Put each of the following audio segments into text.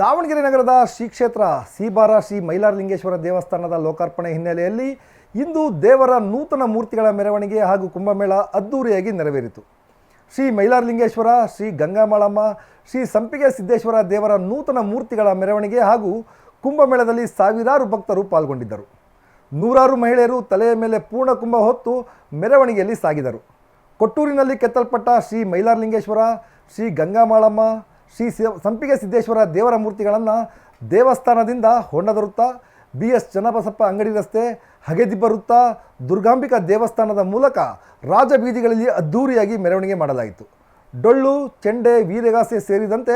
ದಾವಣಗೆರೆ ನಗರದ ಶ್ರೀ ಕ್ಷೇತ್ರ ಸೀಬಾರ ಶ್ರೀ ಮೈಲಾರಲಿಂಗೇಶ್ವರ ದೇವಸ್ಥಾನದ ಲೋಕಾರ್ಪಣೆ ಹಿನ್ನೆಲೆಯಲ್ಲಿ ಇಂದು ದೇವರ ನೂತನ ಮೂರ್ತಿಗಳ ಮೆರವಣಿಗೆ ಹಾಗೂ ಕುಂಭಮೇಳ ಅದ್ದೂರಿಯಾಗಿ ನೆರವೇರಿತು. ಶ್ರೀ ಮೈಲಾರಲಿಂಗೇಶ್ವರ, ಶ್ರೀ ಗಂಗಾಮಾಳಮ್ಮ, ಶ್ರೀ ಸಂಪಿಗೆ ಸಿದ್ದೇಶ್ವರ ದೇವರ ನೂತನ ಮೂರ್ತಿಗಳ ಮೆರವಣಿಗೆ ಹಾಗೂ ಕುಂಭಮೇಳದಲ್ಲಿ ಸಾವಿರಾರು ಭಕ್ತರು ಪಾಲ್ಗೊಂಡಿದ್ದರು. ನೂರಾರು ಮಹಿಳೆಯರು ತಲೆಯ ಮೇಲೆ ಪೂರ್ಣ ಕುಂಭ ಹೊತ್ತು ಮೆರವಣಿಗೆಯಲ್ಲಿ ಸಾಗಿದರು. ಕೊಟ್ಟೂರಿನಲ್ಲಿ ಕೆತ್ತಲ್ಪಟ್ಟ ಶ್ರೀ ಮೈಲಾರಲಿಂಗೇಶ್ವರ, ಶ್ರೀ ಗಂಗಾಮಾಳಮ್ಮ ಶ್ರೀ ಸಂಪಿಗೆ ಸಿದ್ದೇಶ್ವರ ದೇವರ ಮೂರ್ತಿಗಳನ್ನು ದೇವಸ್ಥಾನದಿಂದ ಹೊಂಡದ ಬಿ ಎಸ್ ಚನ್ನಬಸಪ್ಪ ಅಂಗಡಿ ರಸ್ತೆ, ಹಗೆದಿಬ್ಬ ವೃತ್ತ, ದುರ್ಗಾಂಬಿಕಾ ದೇವಸ್ಥಾನದ ಮೂಲಕ ರಾಜಬೀದಿಗಳಲ್ಲಿ ಅದ್ಧೂರಿಯಾಗಿ ಮೆರವಣಿಗೆ ಮಾಡಲಾಯಿತು. ಡೊಳ್ಳು, ಚೆಂಡೆ, ವೀರಗಾಸೆ ಸೇರಿದಂತೆ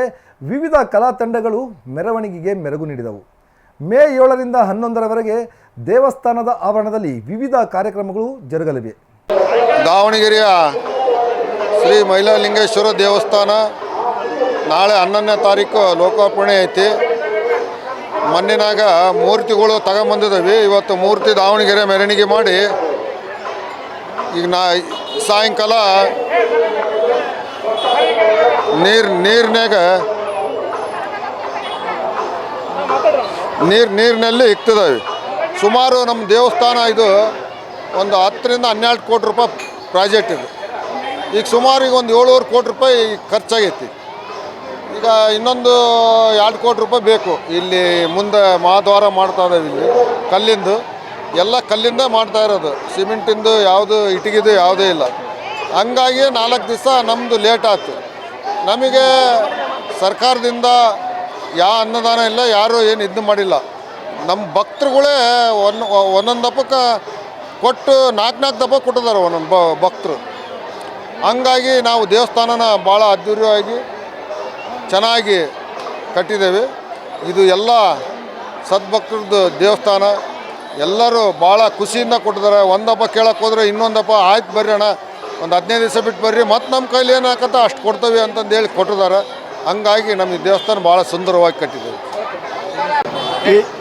ವಿವಿಧ ಕಲಾ ತಂಡಗಳು ಮೆರವಣಿಗೆಗೆ ಮೆರಗು ನೀಡಿದವು. ಮೇ ಏಳರಿಂದ ಹನ್ನೊಂದರವರೆಗೆ ದೇವಸ್ಥಾನದ ಆವರಣದಲ್ಲಿ ವಿವಿಧ ಕಾರ್ಯಕ್ರಮಗಳು ಜರುಗಲಿವೆ. ದಾವಣಗೆರೆಯ ಶ್ರೀ ಮೈಲಾಲಿಂಗೇಶ್ವರ ದೇವಸ್ಥಾನ ನಾಳೆ ಹನ್ನೊಂದನೇ ತಾರೀಕು ಲೋಕಾರ್ಪಣೆ ಐತಿ. ಮಣ್ಣಿನಾಗ ಮೂರ್ತಿಗಳು ತಗೊಂಬಂದಿದ್ದಾವೆ ಇವತ್ತು ಮೂರ್ತಿ ದಾವಣಗೆರೆ ಮೆರವಣಿಗೆ ಮಾಡಿ. ಈಗ ನಾ ಸಾಯಂಕಾಲ ನೀರು ನೀರಿನಾಗ ನೀರು, ನೀರಿನಲ್ಲಿ ಇಕ್ತಿದ್ದಾವೆ ಸುಮಾರು ನಮ್ಮ ದೇವಸ್ಥಾನ ಇದು ಒಂದು ಹತ್ತರಿಂದ ಹನ್ನೆರಡು ಕೋಟಿ ರೂಪಾಯಿ ಪ್ರಾಜೆಕ್ಟ್ ಇದು. ಈಗ ಸುಮಾರು ಈಗ ಒಂದು ಏಳುವರೆ ಕೋಟಿ ರೂಪಾಯಿ ಖರ್ಚಾಗೈತಿ. ಈಗ ಇನ್ನೊಂದು ಎರಡು ಕೋಟಿ ರೂಪಾಯಿ ಬೇಕು. ಇಲ್ಲಿ ಮುಂದೆ ಮಹಾದ್ವಾರ ಮಾಡ್ತಾ ಇದ್ದಾವೆ ಇಲ್ಲಿ, ಕಲ್ಲಿಂದು. ಎಲ್ಲ ಕಲ್ಲಿಂದ ಮಾಡ್ತಾ ಇರೋದು. ಸಿಮೆಂಟಿಂದು ಯಾವುದು ಇಟ್ಟಿಗೆದು ಯಾವುದೇ ಇಲ್ಲ. ಹಂಗಾಗಿ ನಾಲ್ಕು ದಿವಸ ನಮ್ಮದು ಲೇಟ್ ಆಯ್ತು. ನಮಗೆ ಸರ್ಕಾರದಿಂದ ಯಾವ ಅನ್ನದಾನ ಇಲ್ಲ, ಯಾರೂ ಏನು ಇದು ಮಾಡಿಲ್ಲ. ನಮ್ಮ ಭಕ್ತರುಗಳೇ ಒನ್ ಒಂದೊಂದು ದಪ್ಪಕ್ಕೆ ಕೊಟ್ಟು, ನಾಲ್ಕು ನಾಲ್ಕು ದಪ್ಪ ಕೊಟ್ಟಿದ್ದಾರೆ ಒಂದೊಂದು ಭಕ್ತರು. ಹಂಗಾಗಿ ನಾವು ದೇವಸ್ಥಾನನ ಭಾಳ ಅದ್ಧೂರಿಯಾಗಿ ಚೆನ್ನಾಗಿ ಕಟ್ಟಿದ್ದೇವೆ. ಇದು ಎಲ್ಲ ಸದ್ಭಕ್ತರದ್ದು ದೇವಸ್ಥಾನ. ಎಲ್ಲರೂ ಭಾಳ ಖುಷಿಯಿಂದ ಕೊಟ್ಟಿದ್ದಾರೆ. ಒಂದಪ್ಪ ಕೇಳಕ್ಕೆ ಹೋದ್ರೆ ಇನ್ನೊಂದಪ್ಪ, ಆಯ್ತು ಬರ್ರಿ ಅಣ್ಣ. ಒಂದು ಹದಿನೈದು ದಿವಸ ಬಿಟ್ಟು ಬರ್ರಿ. ಮತ್ತು ನಮ್ಮ ಕೈಲಿ ಏನಾಗತ್ತ ಅಷ್ಟು ಕೊಡ್ತೇವೆ ಅಂತಂದು ಹೇಳಿ ಕೊಟ್ಟಿದ್ದಾರೆ. ಹಂಗಾಗಿ ನಮ್ಮ ದೇವಸ್ಥಾನ ಭಾಳ ಸುಂದರವಾಗಿ ಕಟ್ಟಿದ್ದೇವೆ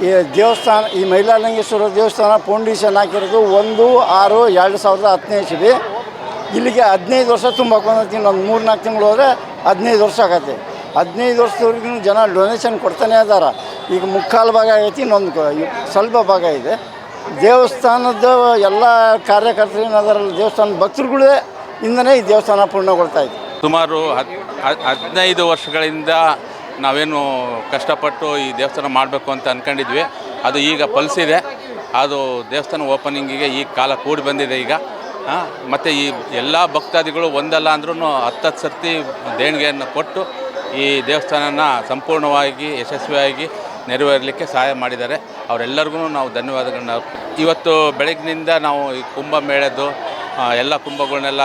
ಈ ದೇವಸ್ಥಾನ, ಈ ಮೈಲಾಲಿಂಗೇಶ್ವರ ದೇವಸ್ಥಾನ ಫೌಂಡೇಶನ್ ಹಾಕಿರೋದು ಒಂದು, ಆರು, ಎರಡು ಸಾವಿರದ ಇಸ್ವಿ ಇಲ್ಲಿಗೆ ಹದಿನೈದು ವರ್ಷ ತುಂಬ ಒಂದು ಮೂರು ನಾಲ್ಕು ತಿಂಗಳು ಹೋದರೆ ಹದಿನೈದು ವರ್ಷ ಆಗತ್ತೆ. ಹದಿನೈದು ವರ್ಷದವರೆಗೂ ಜನ ಡೊನೇಷನ್ ಕೊಡ್ತಾನೆ ಅದಾರ. ಈಗ ಮುಕ್ಕಾಲು ಭಾಗ ಆಗೈತಿ, ಇನ್ನೊಂದು ಸ್ವಲ್ಪ ಭಾಗ ಇದೆ. ದೇವಸ್ಥಾನದ ಎಲ್ಲ ಕಾರ್ಯಕರ್ತರು ಏನದಾರಲ್ಲ ದೇವಸ್ಥಾನದ ಭಕ್ತರುಗಳೇ ಇಂದನೇ ಈ ದೇವಸ್ಥಾನ ಪೂರ್ಣಗೊಳ್ತಾ ಇದೆ. ಸುಮಾರು ಹದ್- ಹದಿನೈದು ವರ್ಷಗಳಿಂದ ನಾವೇನು ಕಷ್ಟಪಟ್ಟು ಈ ದೇವಸ್ಥಾನ ಮಾಡಬೇಕು ಅಂತ ಅಂದ್ಕೊಂಡಿದ್ವಿ ಅದು ಈಗ ಪಲ್ಸಿದೆ. ಅದು ದೇವಸ್ಥಾನ ಓಪನಿಂಗಿಗೆ ಈ ಕಾಲ ಕೂಡಿ ಬಂದಿದೆ ಈಗ. ಮತ್ತು ಈ ಎಲ್ಲ ಭಕ್ತಾದಿಗಳು ಒಂದಲ್ಲ ಅಂದ್ರೂ ಹತ್ತತ್ತು ಸರ್ತಿ ದೇಣಿಗೆಯನ್ನು ಕೊಟ್ಟು ಈ ದೇವಸ್ಥಾನನ ಸಂಪೂರ್ಣವಾಗಿ, ಯಶಸ್ವಿಯಾಗಿ ನೆರವೇರಲಿಕ್ಕೆ ಸಹಾಯ ಮಾಡಿದ್ದಾರೆ. ಅವರೆಲ್ಲರಿಗೂ ನಾವು ಧನ್ಯವಾದಗಳನ್ನ. ಇವತ್ತು ಬೆಳಗ್ಗಿನಿಂದ ನಾವು ಈ ಕುಂಭಮೇಳದ್ದು ಎಲ್ಲ ಕುಂಭಗಳನ್ನೆಲ್ಲ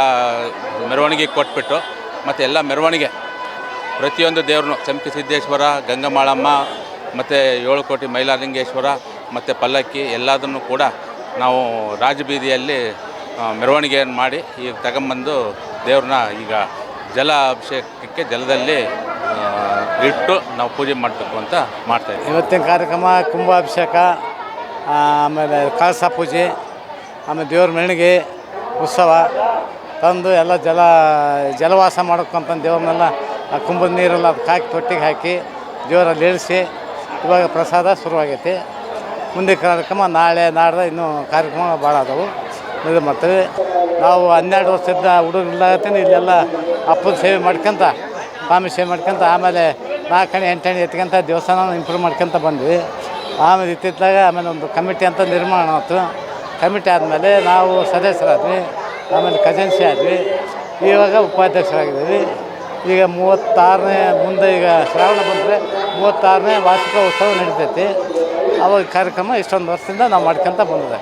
ಮೆರವಣಿಗೆ ಕೊಟ್ಬಿಟ್ಟು, ಮತ್ತು ಎಲ್ಲ ಮೆರವಣಿಗೆ ಪ್ರತಿಯೊಂದು ದೇವ್ರನ್ನು ಚಂಪಿ ಸಿದ್ದೇಶ್ವರ, ಗಂಗಮಾಳಮ್ಮ, ಮತ್ತು ಏಳು ಕೋಟಿ ಮೈಲಾಲಿಂಗೇಶ್ವರ ಮತ್ತು ಪಲ್ಲಕ್ಕಿ, ಎಲ್ಲದನ್ನು ಕೂಡ ನಾವು ರಾಜಬೀದಿಯಲ್ಲಿ ಮೆರವಣಿಗೆಯನ್ನು ಮಾಡಿ ಈಗ ತಗೊಂಬಂದು ದೇವ್ರನ್ನ ಈಗ ಜಲ ಅಭಿಷೇಕಕ್ಕೆ ಜಲದಲ್ಲಿ ಇಟ್ಟು ನಾವು ಪೂಜೆ ಮಾಡಬೇಕು ಅಂತ ಮಾಡ್ತಾಯಿದ್ದೀವಿ ಇವತ್ತಿನ ಕಾರ್ಯಕ್ರಮ ಕುಂಭಾಭಿಷೇಕ ಆಮೇಲೆ ಕಳಸ ಪೂಜೆ, ಆಮೇಲೆ ದೇವ್ರ ಮೆಣಿಗೆ ಉತ್ಸವ, ತಂದು ಎಲ್ಲ ಜಲ, ಜಲವಾಸ ಮಾಡೋಕ್ಕಂತ ದೇವ್ರನ್ನೆಲ್ಲ ಆ ಕುಂಭದ ನೀರೆಲ್ಲ ಹಾಕಿ ತೊಟ್ಟಿಗೆ ಹಾಕಿ ದೇವರಲ್ಲಿ ಇಳಿಸಿ ಇವಾಗ ಪ್ರಸಾದ ಶುರುವಾಗೈತಿ. ಮುಂದೆ ಕಾರ್ಯಕ್ರಮ ನಾಳೆ, ನಾಡ್ದ ಇನ್ನೂ ಕಾರ್ಯಕ್ರಮ ಭಾಳ ಅದಾವು. ಇದು ಮಾಡ್ತೀವಿ. ನಾವು ಹನ್ನೆರಡು ವರ್ಷದಿಂದ ಹುಡುಗರಿಲ್ಲಾಗತ್ತೇನೆ ಇಲ್ಲೆಲ್ಲ ಅಪ್ಪನ ಸೇವೆ ಮಾಡ್ಕೊಂತ, ಸ್ವಾಮಿ ಸೇವೆ ಮಾಡ್ಕೊಂತ, ಆಮೇಲೆ ನಾಲ್ಕಣೆ ಎಂಟಣೆ ಎತ್ಕೊಂತ ದೇವಸ್ಥಾನ ಇಂಪ್ರೂವ್ ಮಾಡ್ಕೊಂತ ಬಂದ್ವಿ. ಆಮೇಲೆ ಇತ್ತಿತ್ತಲಾಗ ಆಮೇಲೆ ಒಂದು ಕಮಿಟಿ ಅಂತ ನಿರ್ಮಾಣ ಆಯಿತು ಕಮಿಟಿ ಆದಮೇಲೆ ನಾವು ಸದಸ್ಯರಾದ್ವಿ, ಆಮೇಲೆ ಖಜಾನ್ಸಿ ಆದ್ವಿ. ಇವಾಗ ಉಪಾಧ್ಯಕ್ಷರಾಗಿದ್ದೀವಿ. ಈಗ ಮೂವತ್ತಾರನೇ ಮುಂದೆ ಈಗ ಶ್ರಾವಣ ಬಂದರೆ ಮೂವತ್ತಾರನೇ ವಾರ್ಷಿಕ ಉತ್ಸವ ನಡೀತೈತಿ. ಅವಾಗ ಕಾರ್ಯಕ್ರಮ ಇಷ್ಟೊಂದು ವರ್ಷದಿಂದ ನಾವು ಮಾಡ್ಕೊಂತ ಬಂದಿದೆ.